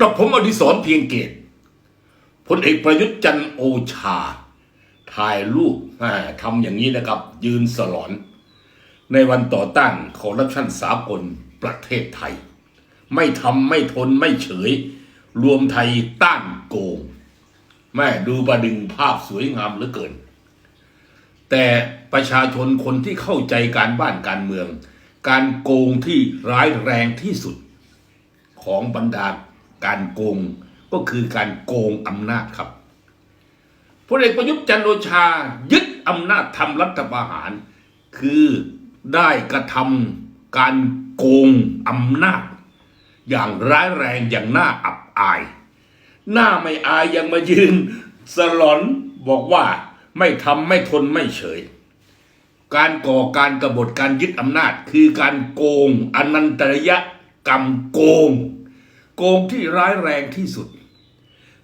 กับผมอดิศรเพียงเกตพลเอกประยุทธ์จันโอชา ถ่ายรูปทำอย่างนี้นะครับ ยืนสลอน ในวันต่อต้านคอร์รัปชันสากลประเทศไทย ไม่ทำไม่ทนไม่เฉย รวมไทยต้านโกง แม่ดูประดึงภาพสวยงามเหลือเกิน แต่ประชาชนคนที่เข้าใจการบ้านการเมือง การโกงที่ร้ายแรงที่สุดของบรรดา การโกงก็คือการโกงอำนาจครับพลเอกประยุทธ์จันทร์โอชายึดอำนาจทำรัฐประหาร คือได้กระทำการโกงอำนาจ อย่างร้ายแรงอย่างน่าอับอาย หน้าไม่อายยังมายืนสลอนบอกว่าไม่ทำไม่ทนไม่เฉย การก่อการกรบฏการยึดอำนาจ คือการโกงอนันตรยกรรมโกง โกงที่ร้ายแรงที่สุด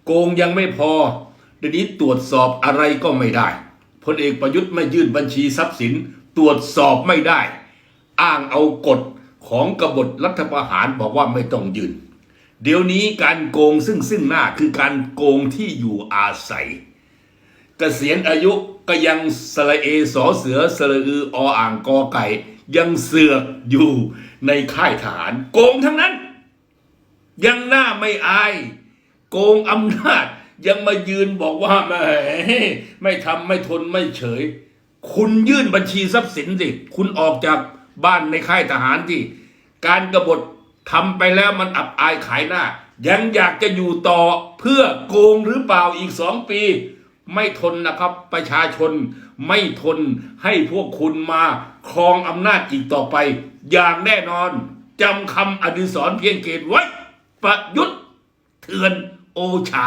โกงยังไม่พอเดี๋ยวนี้ตรวจสอบอะไรก็ไม่ได้พลเอกประยุทธ์ไม่ยื่นบัญชีทรัพย์สิน ตรวจสอบไม่ได้ อ้างเอากฎของกบฏรัฐประหารบอกว่าไม่ต้องยื่นเดี๋ยวนี้การโกงซึ่งซึ่งหน้าคือการโกงที่อยู่อาศัยเกษียณอายุก็ยังสระเอสอเสือสระอือออ่างกอไก่ ยังเสือกอยู่ในค่ายทหาร โกงทั้งนั้น ยังหน้าไม่อาย โกงอำนาจ ยังมายืนบอกว่าแหมไม่ทำไม่ทนไม่เฉย คุณยื่นบัญชีทรัพย์สินสิ คุณออกจากบ้านในค่ายทหารที่ การกบฏทำไปแล้วมันอับอายขายหน้า ยังอยากจะอยู่ต่อเพื่อโกงหรือเปล่าอีกสองปี ไม่ทนนะครับประชาชนไม่ทนให้พวกคุณมาครองอำนาจอีกต่อไป อย่างแน่นอนจำคำอดิศรเพียงเกตไว้ ประยุทธ์เถื่อนโอชา